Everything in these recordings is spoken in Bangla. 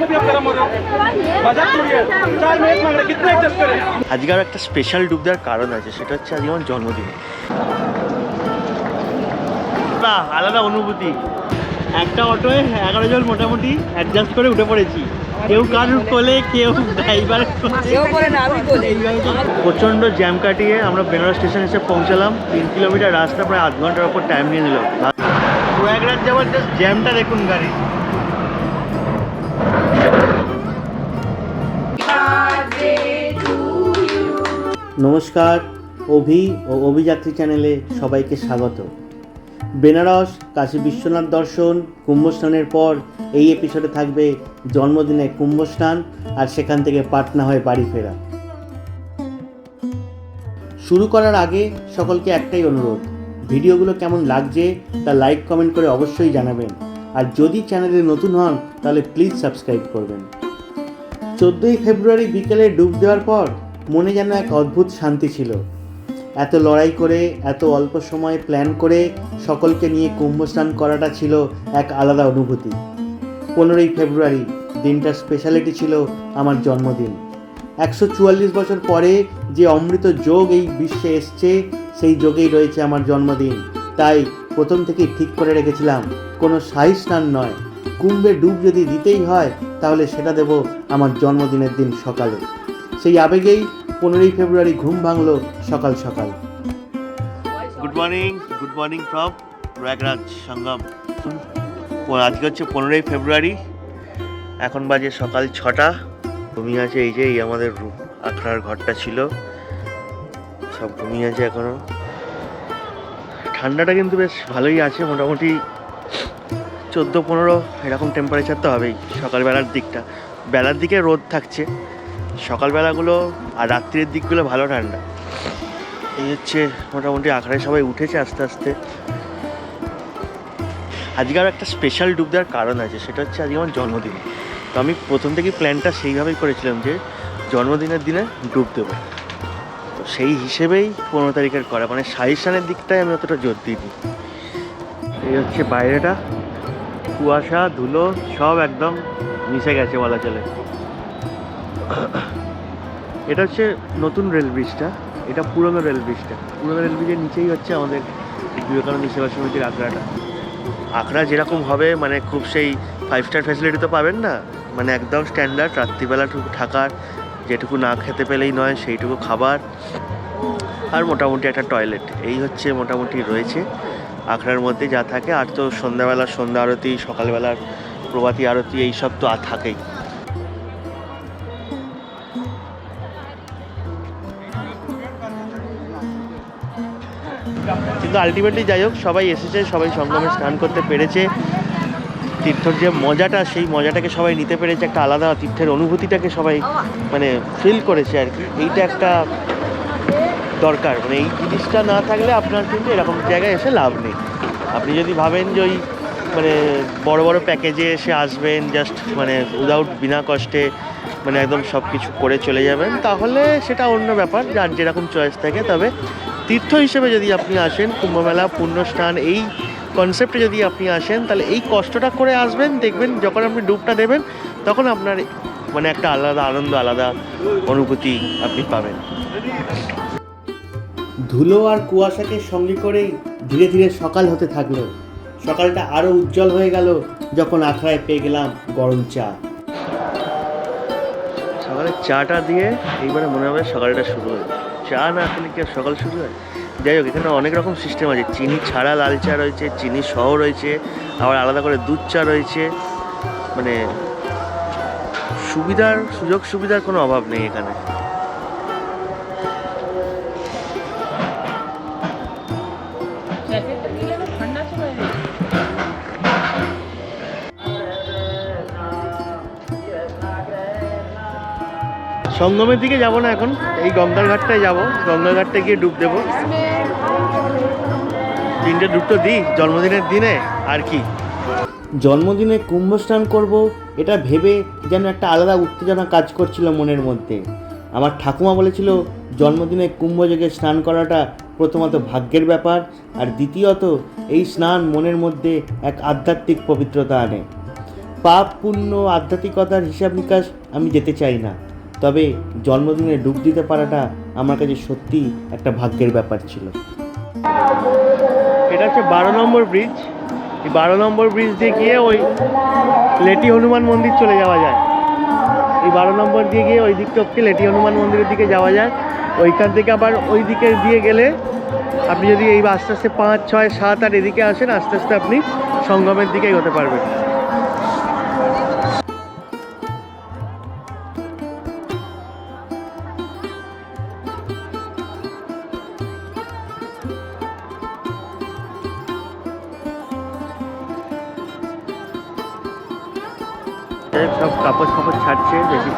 उसमें भी आप गर्म हो रहे हो मजाक थोड़ी है चार में एक मांग रहे कितने एडजस्ट करें আজকে আরও একটা স্পেশাল ডুব দেওয়ার কারণ আছে সেটা হচ্ছে আজকে আমার জন্মদিন না আলাদা অনুভূতি একটা অটোয় এগারো জন মোটামুটি অ্যাডজাস্ট করে উঠে পড়েছি কেউ কারুর কোলে কেউ ড্রাইভার কেউ করে না আমি বলি প্রচণ্ড জ্যাম কাটিয়ে আমরা বেনারস স্টেশন এসে পৌঁছালাম তিন কিলোমিটার রাস্তা প্রায় আধ ঘন্টার ওপর টাইম নিয়ে নিল প্রয়াগরাজ যাওয়ার জাস্ট জ্যামটা দেখুন গাড়ি নমস্কার, অভি ও অভিযাত্রী চ্যানেলে সবাইকে স্বাগত। বেনারস, কাশী বিশ্বনাথ দর্শন, কুম্ভস্নানের পর এই এপিসোডে থাকবে জন্মদিনে কুম্ভস্নান আর সেখান থেকে পাটনা হয়ে বাড়ি ফেরা। শুরু করার আগে সকলকে একটাই অনুরোধ, ভিডিওগুলো কেমন লাগছে তা লাইক কমেন্ট করে অবশ্যই জানাবেন। আর যদি চ্যানেলে নতুন হন, তাহলে প্লিজ সাবস্ক্রাইব করবেন। চোদ্দোই ফেব্রুয়ারি বিকেলে ডুব দেওয়ার পর মনে যেন এক অদ্ভুত শান্তি ছিল। এত লড়াই করে, এত অল্প সময়ে প্ল্যান করে সকলকে নিয়ে কুম্ভ স্নান করাটা ছিল এক আলাদা অনুভূতি। পনেরোই ফেব্রুয়ারি, দিনটার স্পেশালিটি ছিল আমার জন্মদিন। একশো চুয়াল্লিশ বছর পরে যে অমৃত যোগ এই বিশ্বে এসছে, সেই যোগেই রয়েছে আমার জন্মদিন। তাই প্রথম থেকেই ঠিক করে রেখেছিলাম, কোনো শাহী স্নান নয়। কুম্ভে ডুব যদি দিতেই হয়, তাহলে সেটা দেব আমার জন্মদিনের দিন সকালে। সেই আবেগেই পনেরোই ফেব্রুয়ারি ঘুম ভাঙলো সকাল সকাল। Good morning good morning from Prayagraj Sangam আজকে হচ্ছে পনেরোই ফেব্রুয়ারি, এখন বাজে সকাল ছটা। ঘুমিয়ে আছে এই যে, এই আমাদের রুম আখড়ার ঘরটা ছিল। সব ঘুমিয়ে আছে এখনও ঠান্ডাটা কিন্তু বেশ ভালোই আছে, মোটামুটি চোদ্দ পনেরো, এরকম টেম্পারেচার তো হবেই। সকালবেলার দিকটা। বেলার দিকে রোদ থাকছে। সকালবেলাগুলো আর রাত্রির দিকগুলো ভালো ঠান্ডা। এই হচ্ছে মোটামুটি আখড়ায় সবাই উঠেছে আস্তে আস্তে। আজকে আর একটা স্পেশাল ডুব দেওয়ার কারণ আছে, সেটা হচ্ছে আজকে আমার জন্মদিন। তো আমি প্রথম থেকেই প্ল্যানটা সেইভাবেই করেছিলাম যে জন্মদিনের দিনে ডুব দেবো। তো সেই হিসেবেই পনেরো তারিখের করা মানে সাজেশানের দিকটায় আমি অতটা জোর দিইনি। এই হচ্ছে বাইরেটা। কুয়াশা, ধুলো, সব একদম মিশে গেছে বলা চলে। এটা হচ্ছে নতুন রেল ব্রিজটা। এটা পুরনো রেল ব্রিজটা। পুরনো রেল ব্রিজের নিচেই হচ্ছে আমাদের বিবেকানন্দ সেবা সমিতির আখড়াটা। আখড়া যেরকম হবে মানে খুব সেই ফাইভ স্টার ফ্যাসিলিটি তো পাবেন না। মানে একদম স্ট্যান্ডার্ড রাত্রিবেলাটুকু থাকার, যেটুকু না খেতে পেলেই নয়, সেইটুকু খাবার আর মোটামুটি একটা টয়লেট এই হচ্ছে মোটামুটি রয়েছে। আখড়ার মধ্যে যা থাকে, আর তো সন্ধ্যাবেলার সন্ধ্যা আরতি, সকালবেলার প্রভাতী আরতি এই সব তো আর থাকেই। কিন্তু আলটিমেটলি যাই হোক, সবাই এসেছে, সবাই সঙ্গমে স্নান করতে পেরেছে। তীর্থর যে মজাটা, সেই মজাটাকে সবাই নিতে পেরেছে, একটা আলাদা তীর্থের অনুভূতিটাকে সবাই মানে ফিল করেছে আর কি। এইটা একটা দরকার মানে এই জিনিসটা না থাকলে আপনার কিন্তু এরকম জায়গায় এসে লাভ নেই। আপনি যদি ভাবেন যে ওই মানে বড় বড় প্যাকেজে এসে আসবেন জাস্ট মানে উইদাউট বিনা কষ্টে মানে একদম সব কিছু করে চলে যাবেন, তাহলে সেটা অন্য ব্যাপার, যার যেরকম চয়েস থাকে, তবে তীর্থ হিসেবে যদি আপনি আসেন কুম্ভমেলা পুণ্যস্নান এই কনসেপ্টে যদি আপনি আসেন তাহলে এই কষ্টটা করে আসবেন দেখবেন যখন আপনি ডুবটা দেবেন তখন আপনার মানে একটা আলাদা আনন্দ আলাদা অনুভূতি আপনি পাবেন। ধুলো আর কুয়াশাকে সঙ্গে করেই ধীরে ধীরে সকাল হতে থাকল। সকালটা আরও উজ্জ্বল হয়ে গেল যখন আখড়ায় পেয়ে গেলাম গরম চা। সকালে চাটা দিয়ে এইবারে মনে হবে সকালটা শুরু হয় চা না খেলে কি আর সকাল শুরু হয়? যাই হোক, এখানে অনেক রকম সিস্টেম আছে। চিনি ছাড়া লাল চা রয়েছে, চিনি সহ রয়েছে, আবার আলাদা করে দুধ চা রয়েছে। মানে সুবিধার, সুযোগ সুবিধার কোনো অভাব নেই এখানে। সঙ্গমের দিকে যাব না এখন। এই গঙ্গার ঘাটটায় যাব। গঙ্গার ঘাটটায় গিয়ে ডুব দেবো। তিনটে ডুব তো দিই। জন্মদিনের দিনে আর কি? জন্মদিনে কুম্ভ স্নান করব। এটা ভেবে যেন একটা আলাদা উত্তেজনা কাজ করছিল মনের মধ্যে। আমার ঠাকুমা বলেছিল, জন্মদিনে কুম্ভযোগে স্নান করাটা প্রথমত ভাগ্যের ব্যাপার, আর দ্বিতীয়ত এই স্নান মনের মধ্যে এক আধ্যাত্মিক পবিত্রতা আনে। পাপ, পুণ্য, আধ্যাত্মিকতার হিসাব নিকাশ আমি যেতে চাই না। তবে জন্মদিনে ডুব দিতে পারাটা আমার কাছে সত্যি একটা ভাগ্যের ব্যাপার ছিল। এটা হচ্ছে বারো নম্বর ব্রিজ এই বারো নম্বর ব্রিজ দিয়ে গিয়ে ওই লেটি হনুমান মন্দির চলে যাওয়া যায়। এই বারো নম্বর দিয়ে গিয়ে ওই দিক টপকে লেটি হনুমান মন্দিরের দিকে যাওয়া যায়। ওইখান থেকে আবার ওই দিকে দিয়ে গেলে আপনি যদি এই আস্তে আস্তে পাঁচ, ছয়, সাত আর এদিকে আসেন, আস্তে আস্তে আপনি সঙ্গমের দিকে এগোতে পারবেন।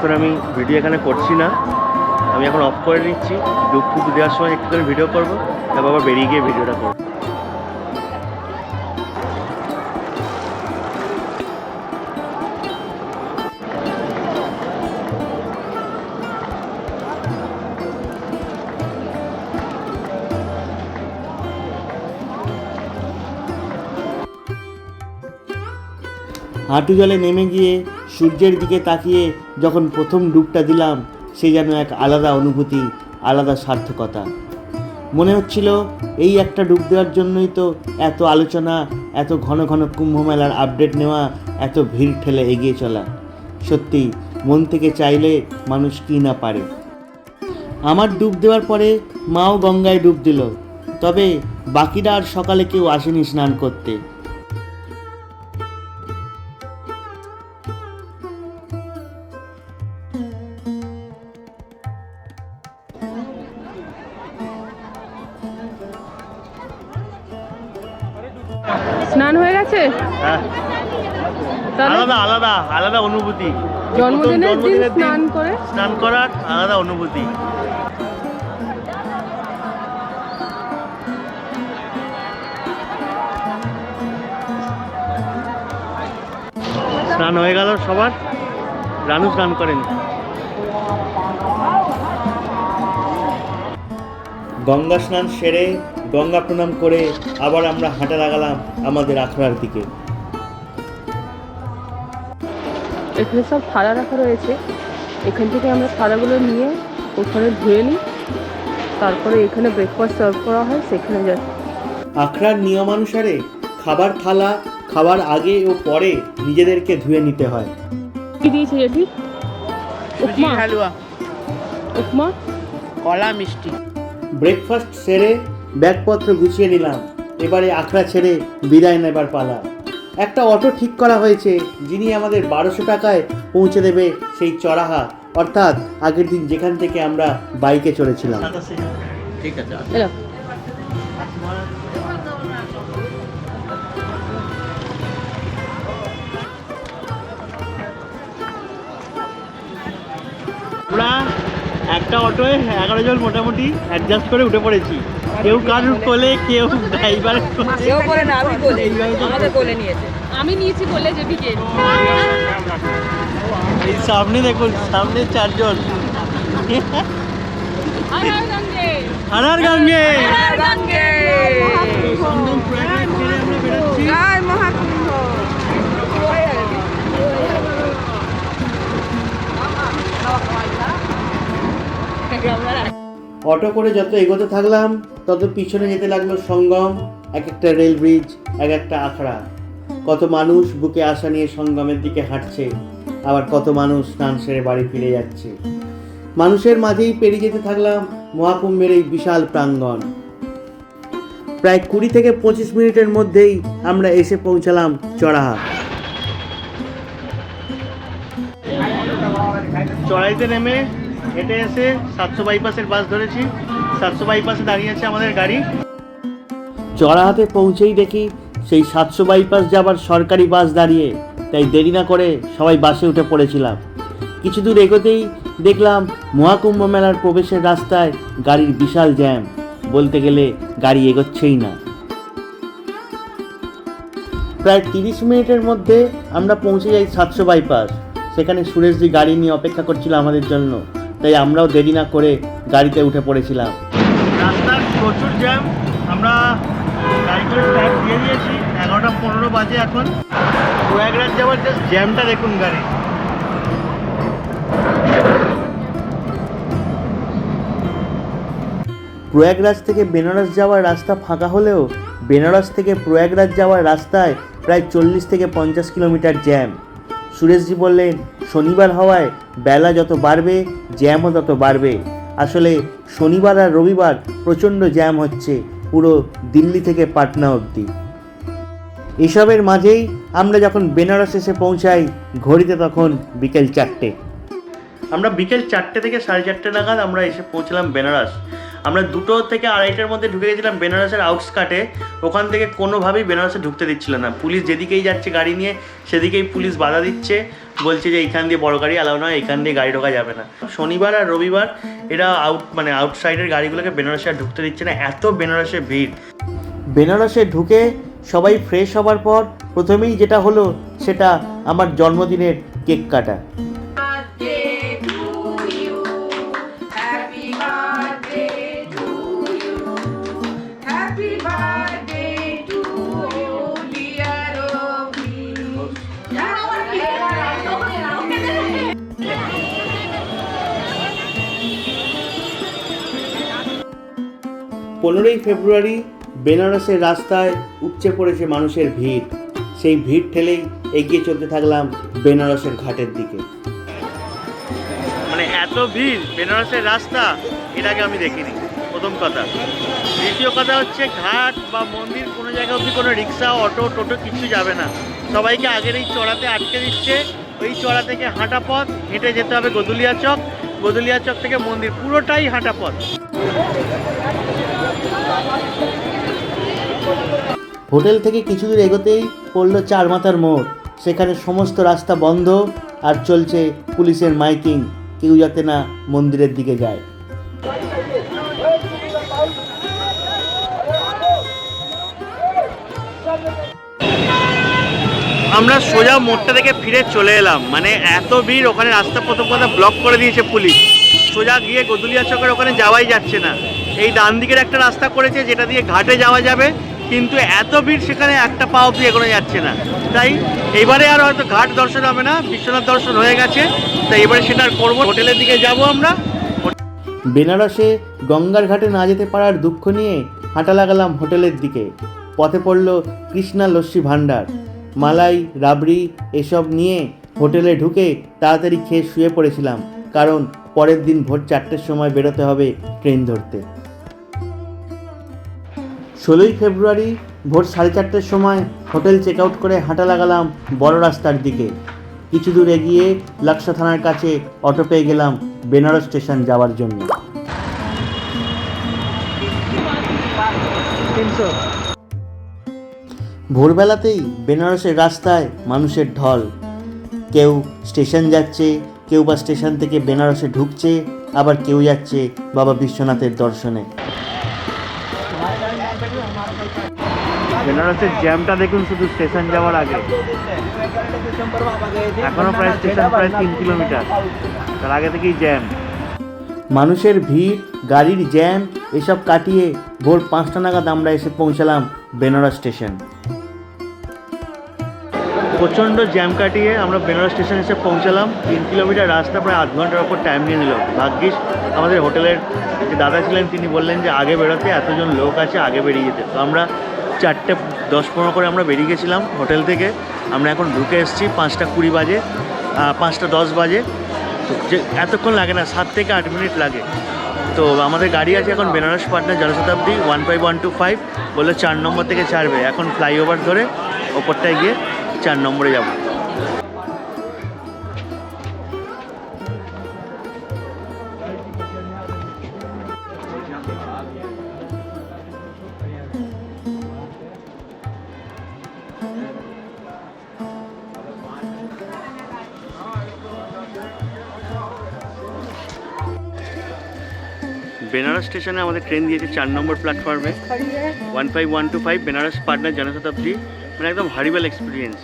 বেশিক্ষণ আমি ভিডিও এখানে করছি না। আমি এখন অফ করে নিচ্ছি। ডুব টুব দেওয়ার সময় একটু করে ভিডিও করব, তারপর আবার বেরিয়ে গিয়ে ভিডিওটা করব। হাঁটু জলে নেমে গিয়ে সূর্যের দিকে তাকিয়ে যখন প্রথম ডুবটা দিলাম, সে যেন এক আলাদা অনুভূতি, আলাদা সার্থকতা। মনে হচ্ছিল এই একটা ডুব দেওয়ার জন্যই তো এত আলোচনা, এত ঘন ঘন কুম্ভ মেলার আপডেট নেওয়া, এত ভিড় ঠেলে এগিয়ে চলা। সত্যি, মন থেকে চাইলে মানুষ কি না পারে। আমার ডুব দেওয়ার পরে মাও গঙ্গায় ডুব দিল। তবে বাকিরা আর সকালে কেউ আসেনি স্নান করতে। আলাদা অনুভূতি। জন্মদিনের দিন স্নান করে? স্নান করার আলাদা অনুভূতি। স্নান হয়ে গেল সবার। রানু স্নান করেন। গঙ্গা স্নান সেরে গঙ্গা প্রণাম করে আবার আমরা হাঁটা লাগালাম আমাদের আখড়ার দিকে। এখানে সব থালা রাখা রয়েছে। এখান থেকে আমরা থালাগুলো নিয়ে ওখানে ধুয়ে নিই। তারপরে এখানে ব্রেকফাস্ট সার্ভ করা হয় সেখানে যাই। আখড়ার নিয়মানুসারে খাবার থালা খাবার আগে ও পরে নিজেদেরকে ধুয়ে নিতে হয়। কি দিয়েছে জেঠি? উপমা? হালুয়া। উপমা? কলা মিষ্টি। ব্রেকফাস্ট সেরে ব্যাগপত্র গুছিয়ে নিলাম। এবারে আখড়া ছেড়ে বিদায় নেবার পালা। একটা অটো ঠিক করা হয়েছে যিনি আমাদের বারোশো টাকায় পৌঁছে দেবে সেই চড়াহা। অর্থাৎ আগের দিন যেখান থেকে আমরা বাইকে চলেছিলাম ঠিক আছে আমরা একটা অটোয় এগারো জন মোটামুটি অ্যাডজাস্ট করে উঠে পড়েছি। কেউ কারুর কোলে কেউ ড্রাইভার কেউ না আমি আমাদের নিয়েছে। আমি নিয়েছি বলে জেঠিকে এই সামনে দেখুন সামনে চারজন। হারার গঙ্গে গঙ্গে জয় মহাকুম্ভ অটো করে যত এগোতে থাকলাম তত পিছনে যেতে লাগল সঙ্গম এক একটা রেল ব্রিজ এক একটা আখড়া। কত মানুষ বুকে আশা নিয়ে সঙ্গমের দিকে হাঁটছে আবার কত মানুষ স্নান সেরে বাড়ি ফিরে যাচ্ছে। মানুষের মাঝেই পেরিয়ে যেতে থাকলাম মহাকুম্ভের এই বিশাল প্রাঙ্গণ। প্রায় কুড়ি থেকে পঁচিশ মিনিটের মধ্যেই আমরা এসে পৌঁছালাম চড়াহা চড়াইতে নেমে হেঁটে এসে সাতশো বাইপাসের বাস ধরেছি। সাতশো বাইপাসে দাঁড়িয়ে আছে আমাদের গাড়ি। চড়াহাতে পৌঁছেই দেখি সেই সাতশো বাইপাস যাবার সরকারি বাস দাঁড়িয়ে, তাই দেরি না করে সবাই বাসে উঠে পড়েছিলাম। কিছু দূর এগোতেই দেখলাম মহাকুম্ভ মেলার প্রবেশের রাস্তায় গাড়ির বিশাল জ্যাম। বলতে গেলে গাড়ি এগোচ্ছেই না। প্রায় তিরিশ মিনিটের মধ্যে আমরা পৌঁছে যাই সাতশো বাইপাস। সেখানে সুরেশজি গাড়ি নিয়ে অপেক্ষা করছিল আমাদের জন্য। তাই আমরাও দেরি না করে গাড়িতে উঠে পড়েছিলাম। রাস্তার প্রচুর জ্যাম আমরা গাড়ি করে ট্র্যাক দিয়ে দিয়েছি এগারোটা পনেরো বাজে এখন। প্রয়াগরাজ যাওয়ার জাস্ট জ্যামটা দেখুন গাড়ি। প্রয়াগরাজ থেকে বেনারস যাওয়ার রাস্তা ফাঁকা হলেও বেনারস থেকে প্রয়াগরাজ যাওয়ার রাস্তায় প্রায় চল্লিশ থেকে পঞ্চাশ কিলোমিটার জ্যাম। সুরেশজি বললেন, শনিবার হওয়ায় বেলা যত বাড়বে, জ্যামও তত বাড়বে। আসলে শনিবার আর রবিবার প্রচণ্ড জ্যাম হচ্ছে পুরো দিল্লি থেকে পাটনা অবধি। এসবের মাঝেই আমরা যখন বেনারস এসে পৌঁছাই, ঘড়িতে তখন বিকেল চারটে। আমরা বিকেল চারটে থেকে সাড়ে চারটে নাগাদ আমরা এসে পৌঁছলাম বেনারস। আমরা দুটো থেকে আড়াইটার মধ্যে ঢুকে গেছিলাম বেনারসের আউটস্কাটে। ওখান থেকে কোনোভাবেই বেনারসে ঢুকতে দিচ্ছিল না। পুলিশ যেদিকেই যাচ্ছে গাড়ি নিয়ে, সেদিকেই পুলিশ বাধা দিচ্ছে। বলছে যে, এইখান দিয়ে বড় গাড়ি অ্যালাউ নয় এখান দিয়ে গাড়ি ঢোকা যাবে না। শনিবার আর রবিবার এরা আউট মানে আউটসাইডের গাড়িগুলোকে বেনারসে আর ঢুকতে দিচ্ছে না। এত বেনারসে ভিড়। বেনারসে ঢুকে সবাই ফ্রেশ হবার পর প্রথমেই যেটা হলো, সেটা আমার জন্মদিনের কেক কাটা। পনেরোই ফেব্রুয়ারি বেনারসের রাস্তায় উপচে পড়েছে মানুষের ভিড়। সেই ভিড় ঠেলেই এগিয়ে চলতে থাকলাম বেনারসের ঘাটের দিকে। মানে এত ভিড় বেনারসের রাস্তা এর আগে আমি দেখিনি। প্রথম কথা। দ্বিতীয় কথা হচ্ছে ঘাট বা মন্দির কোনো জায়গায় অবধি কোনো রিক্সা, অটো, টোটো কিছু যাবে না। সবাইকে আগের এই চড়াতে আটকে দিচ্ছে। ওই চড়া থেকে হাঁটা পথ, হেঁটে যেতে হবে গদুলিয়া চক। গদুলিয়া চক থেকে মন্দির, পুরোটাই হাঁটা পথ। হোটেল থেকে কিছু দূর এগোতেই পড়ল চার মাথার মোড়। সেখানে সমস্ত রাস্তা বন্ধ আর চলছে পুলিশের মাইকিং। কেউ যাতে না মন্দিরের দিকে যায়। আমরা সোজা মোড়টা থেকে ফিরে চলে এলাম। মানে এত ভিড়, ওখানে রাস্তা প্রথম কথা ব্লক করে দিয়েছে পুলিশ। সোজা গিয়ে গদুলিয়া চকের ওখানে যাওয়াই যাচ্ছে না। এই ডান দিকের একটা রাস্তা করেছে, যেটা দিয়ে ঘাটে যাওয়া যাবে। কিন্তু এত ভিড় সেখানে একটা পা অব্দি এগোনো যাচ্ছে না। তাই এবারে আর হয়তো ঘাট দর্শন হবে না, বিশ্বনাথ দর্শন হয়ে গেছে। তাই এবারে সেটা আর করব হোটেলের দিকে যাব আমরা। বেনারসে গঙ্গার ঘাটে না যেতে পারার দুঃখ নিয়ে হাঁটা লাগালাম হোটেলের দিকে। পথে পড়ল কৃষ্ণা লস্যি ভাণ্ডার। মালাই, রাবড়ি এসব নিয়ে হোটেলে ঢুকে তাড়াতাড়ি খেয়ে শুয়ে পড়েছিলাম। কারণ পরের দিন ভোর চারটের সময় বেরোতে হবে ট্রেন ধরতে। ষোলোই ফেব্রুয়ারি ভোর সাড়ে চারটের সময় হোটেল চেক আউট করে হাঁটা লাগালাম বড় রাস্তার দিকে। কিছু দূর এগিয়ে লাক্সা থানার কাছে অটো পেয়ে গেলাম বেনারস স্টেশন যাওয়ার জন্য। ভোরবেলাতেই বেনারসের রাস্তায় মানুষের ঢল। কেউ স্টেশন যাচ্ছে, কেউ বা স্টেশন থেকে বেনারসে ঢুকছে, আবার কেউ যাচ্ছে বাবা বিশ্বনাথের দর্শনে। বেনারসের জ্যামটা দেখুন শুধু স্টেশন যাওয়ার আগে। এখনও প্রায় স্টেশন প্রায় তিন কিলোমিটার তার আগে থেকেই জ্যাম মানুষের ভিড় গাড়ির জ্যাম এসব কাটিয়ে ভোর পাঁচটা নাগাদ আমরা এসে পৌঁছালাম বেনারস স্টেশন প্রচণ্ড জ্যাম কাটিয়ে আমরা বেনারস স্টেশন এসে পৌঁছালাম। তিন কিলোমিটার রাস্তা প্রায় আধ ঘণ্টার ওপর টাইম নিয়ে নিল। ভাগ্যিস আমাদের হোটেলের যে দাদা ছিলেন তিনি বললেন যে আগে বেরোতে এতজন লোক আছে আগে বেরিয়ে যেতে। তো আমরা চারটে, দশ পনেরো করে আমরা বেরিয়ে গেছিলাম হোটেল থেকে। আমরা এখন ঢুকে এসেছি পাঁচটা কুড়ি বাজে পাঁচটা দশ বাজে। তো যে এতক্ষণ লাগে না, সাত থেকে আট মিনিট লাগে। তো আমাদের গাড়ি আছে এখন Benaras Patna Janshatabdi one five one two five. বলে চার নম্বর থেকে ছাড়বে। এখন ফ্লাইওভার ধরে ওপরটায় গিয়ে চার নম্বরে যাব। বেনারস স্টেশনে আমাদের ট্রেন দিয়েছে চার নম্বর প্ল্যাটফর্মে one five one two five Benaras Patna Janshatabdi মানে একদম হারিবেল এক্সপিরিয়েন্স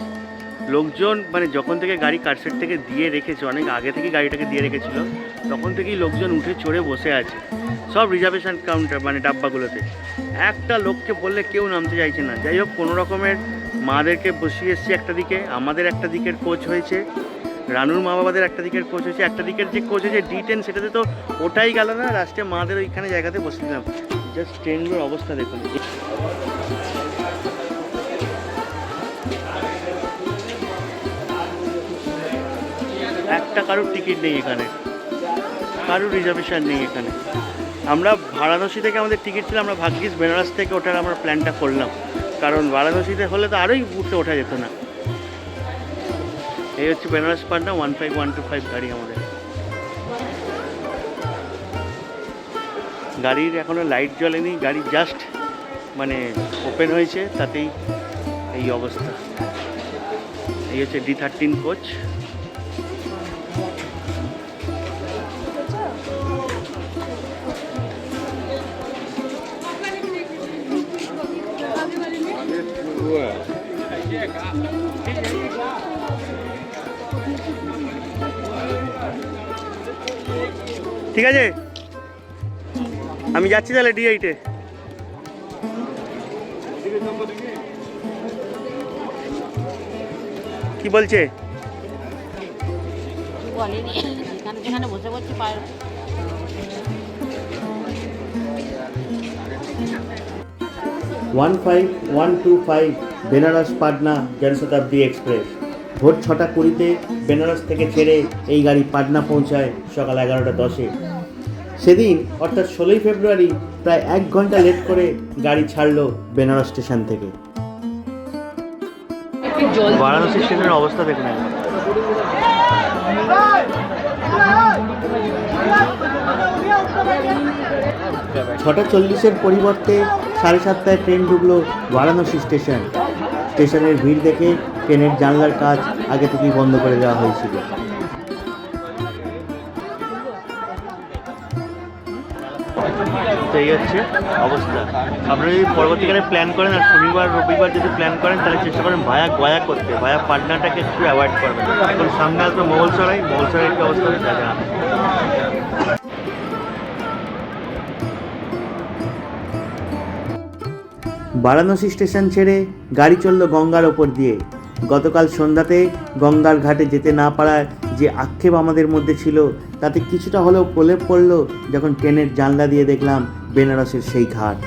লোকজন মানে যখন থেকে গাড়ি কারসেট থেকে দিয়ে রেখেছে, অনেক আগে থেকে গাড়িটাকে দিয়ে রেখেছিল, তখন থেকেই লোকজন উঠে চড়ে বসে আছে। সব রিজার্ভেশন কাউন্টার মানে ডাব্বাগুলোতে। একটা লোককে বললে কেউ নামতে চাইছে না। যাই হোক, কোনো রকমের মাদেরকে বসিয়ে এসছি একটা দিকে, আমাদের একটা দিকের কোচ হয়েছে। রানুর মা বাবাদের একটা দিকের কোচ হয়েছে, একটা দিকের যে কোচ হয়েছে ডি টেন সেটাতে তো ওটাই গেল না লাস্টে মাদের ওইখানে জায়গাতে বসেছিলাম। জাস্ট ট্রেনগুলোর অবস্থা দেখুন। একটা কারোর টিকিট নেই এখানে। কারোর রিজার্ভেশন নেই এখানে। আমরা বারাণসী থেকে আমাদের টিকিট ছিল, আমরা ভাগ্যিস বেনারস থেকে ওঠার আমরা প্ল্যানটা করলাম। কারণ বারাণসীতে হলে তো আরোই উঠতে ওঠা যেত না। এই হচ্ছে বেনারস পান্ডা one five one two five গাড়ি আমাদের। গাড়ির এখনও লাইট জ্বলেনি, গাড়ি জাস্ট মানে ওপেন হয়েছে, তাতেই এই অবস্থা। এই হচ্ছে ডি থার্টিন কোচ ঠিক আছে? আমি যাচ্ছি তাহলে ডি এইটে কি বলছে? One five one two five Benaras Patna Janshatabdi express. ভোর ছটা কুড়িতে বেনারস থেকে ছেড়ে এই গাড়ি পাটনা পৌঁছায় সকাল এগারোটা দশে। সেদিন অর্থাৎ ষোলোই ফেব্রুয়ারি প্রায় এক ঘণ্টা লেট করে গাড়ি ছাড়লো বেনারস স্টেশন থেকে। বারাণসী স্টেশনের অবস্থা দেখুন। ছটা চল্লিশের পরিবর্তে সাড়ে সাতটায় ট্রেন ঢুকলো বারাণসী স্টেশন। স্টেশনের ভিড় দেখে ট্রেনের জানলার কাজ আগে থেকেই বন্ধ করে দেওয়া হয়েছিল। এই হচ্ছে অবস্থা। আপনারা যদি পরবর্তীকালে প্ল্যান করেন আর শনিবার, রবিবার যদি প্ল্যান করেন, তাহলে চেষ্টা করেন ভায়া গয়া করতে। ভায়া পাটনাটাকে একটু অ্যাভয়েড করবেন। এখন সামনে আসবে মোগলসরাই মোগলসরাই কি অবস্থা দেখা বারাণসী স্টেশন ছেড়ে গাড়ি চলল গঙ্গার ওপর দিয়ে। গতকাল সন্ধ্যাতে গঙ্গার ঘাটে যেতে না পারার যে আক্ষেপ আমাদের মধ্যে ছিল, তাতে কিছুটা হলেও প্রলেপ পড়ল যখন ট্রেনের জানলা দিয়ে দেখলাম বেনারসের সেই ঘাট।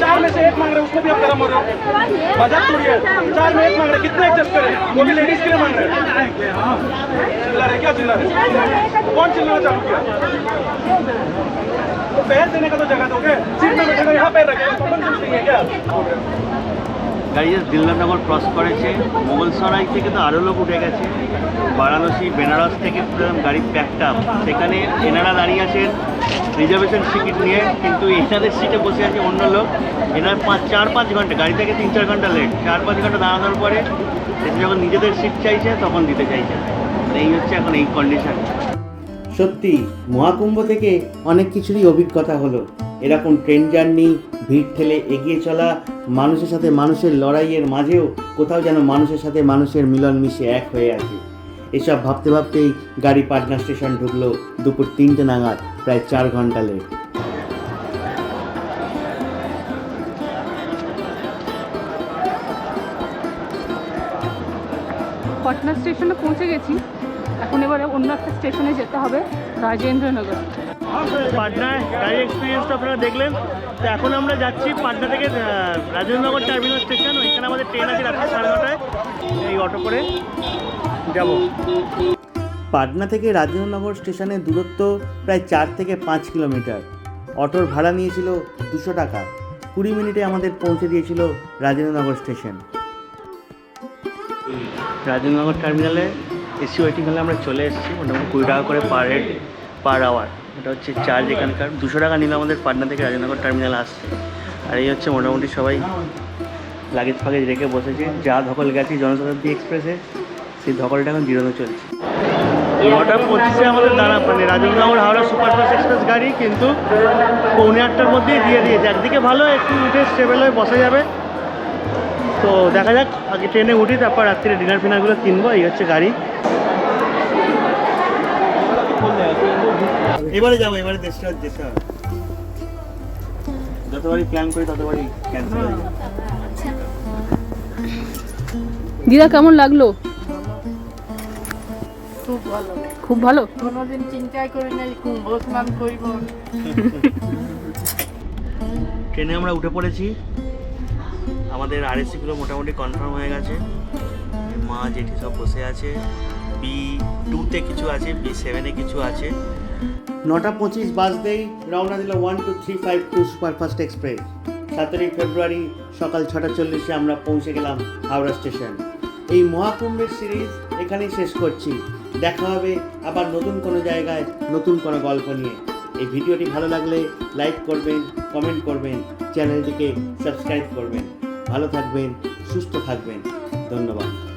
चार में से एक मांग रहे हैं, उसको भी आप गरम हो रहे हो बजट तोड़िए चार में एक मांग रहे हैं, कितने एडजस्ट करें वो भी लेडीज के लिए मांग रहे हैं चिल्ला रहे क्या चिल्ला रहे कौन चिल्लाना चालू किया तो पैर देने का तो जगह दोगे सीट में बैठे यहाँ पैर रखे कौन नहीं है क्या গাড়ি জাস্ট দিলদারনগর ক্রস করেছে মোগলসরাই থেকে তো আরও লোক উঠে গেছে বারাণসী, বেনারস থেকে গাড়ি প্যাকড আপ সেখানে এনারা দাঁড়িয়ে আছেন রিজার্ভেশন টিকিট নিয়ে, কিন্তু এনাদের সিটে বসে আছে অন্য লোক। এনার পাঁচ, চার, পাঁচ ঘণ্টা, গাড়ি থেকে তিন, চার ঘণ্টা লেট চার, পাঁচ ঘণ্টা দাঁড়ানোর পরে এসে যখন নিজেদের সিট চাইছে, তখন দিতে চাইছে। মানে এই হচ্ছে এখন এই কন্ডিশন সত্যি, মহাকুম্ভ থেকে অনেক কিছুরই অভিজ্ঞতা হলো। এরকম ট্রেন জার্নি ভিড় ঠেলে এগিয়ে চলা, মানুষের সাথে মানুষের লড়াইয়ের মাঝেও কোথাও যেন মানুষের সাথে মানুষের মিলন মিশে এক হয়ে আছে। এসব ভাবতে ভাবতেই গাড়ি পাটনা স্টেশন ঢুকলো দুপুর তিনটে নাগাদ প্রায় চার ঘণ্টা লেট। পাটনা স্টেশনে পৌঁছে গেছি। এখন এবারে অন্য একটা স্টেশনে যেতে হবে রাজেন্দ্রনগর। পাটনায় গাড়ি এক্সপিরিয়েন্সটা আপনারা দেখলেন। তো এখন আমরা যাচ্ছি পাটনা থেকে রাজেন্দ্রনগর টার্মিনাল স্টেশন ওইখানে আমাদের ট্রেন আছে রাত্রি সাড়ে নটায় এই অটো করে। যাব। পাটনা থেকে রাজেন্দ্রনগর স্টেশনের দূরত্ব প্রায় চার থেকে পাঁচ কিলোমিটার। অটোর ভাড়া নিয়েছিল দুশো টাকা। কুড়ি মিনিটে আমাদের পৌঁছে দিয়েছিল রাজেন্দ্রনগর স্টেশন। রাজেন্দ্রনগর টার্মিনালে এসি ওয়েটিং হলে আমরা চলে এসেছি মোটামুটি কুড়ি টাকা করে পার হেড পার আওয়ার এটা হচ্ছে চার্জ এখানকার। দুশো টাকা নিল আমাদের পাটনা থেকে রাজনগর টার্মিনাল আসছে আর এই হচ্ছে মোটামুটি সবাই লাগেজ ফাগেজ রেখে বসেছে। যা ধকল গেছি জনশতাব্দী এক্সপ্রেসে সেই ধকলটা এখন জিরোনো চলছে। নটা পঁচিশে আমাদের দাঁড়া মানে রাজনগর হাওড়া সুপারফাস্ট এক্সপ্রেস গাড়ি কিন্তু পৌনে আটটার মধ্যেই দিয়ে দিয়েছে। একদিকে ভালো একটু উঠে স্টেবেল হয়ে বসা যাবে। তো দেখা যাক আগে ট্রেনে উঠি তারপর রাত্রিরে ডিনার ফিনারগুলো কিনবো এই হচ্ছে গাড়ি। এবারে যাব এবারে দেশটা দেশটা। যতবারই প্ল্যান করি ততবারই ক্যান্সেল হয়ে যায় দিদা কেমন লাগল? ভালো। খুব ভালো? কোনোদিন চিন্তাই করি নাই কুম্ভ স্নান করব। ট্রেনে আমরা উঠে পড়েছি। আমাদের আরএসিগুলো মোটামুটি কনফার্ম হয়ে গেছে। মা জেঠি সব বসে আছে। বি টুতে কিছু আছে বি সেভেনে কিছু আছে। নটা পঁচিশ বাজতেই রওনা দিল one two three five two superfast express. সতেরোই ফেব্রুয়ারি সকাল ছটা চল্লিশে আমরা পৌঁছে গেলাম হাওড়া স্টেশন। এই মহাকুম্ভের সিরিজ এখানেই শেষ করছি। দেখা হবে আবার নতুন কোনো জায়গায় নতুন কোনো গল্প নিয়ে। এই ভিডিওটি ভালো লাগলে লাইক করবেন, কমেন্ট করবেন, চ্যানেলটিকে সাবস্ক্রাইব করবেন। ভালো থাকবেন, সুস্থ থাকবেন। ধন্যবাদ।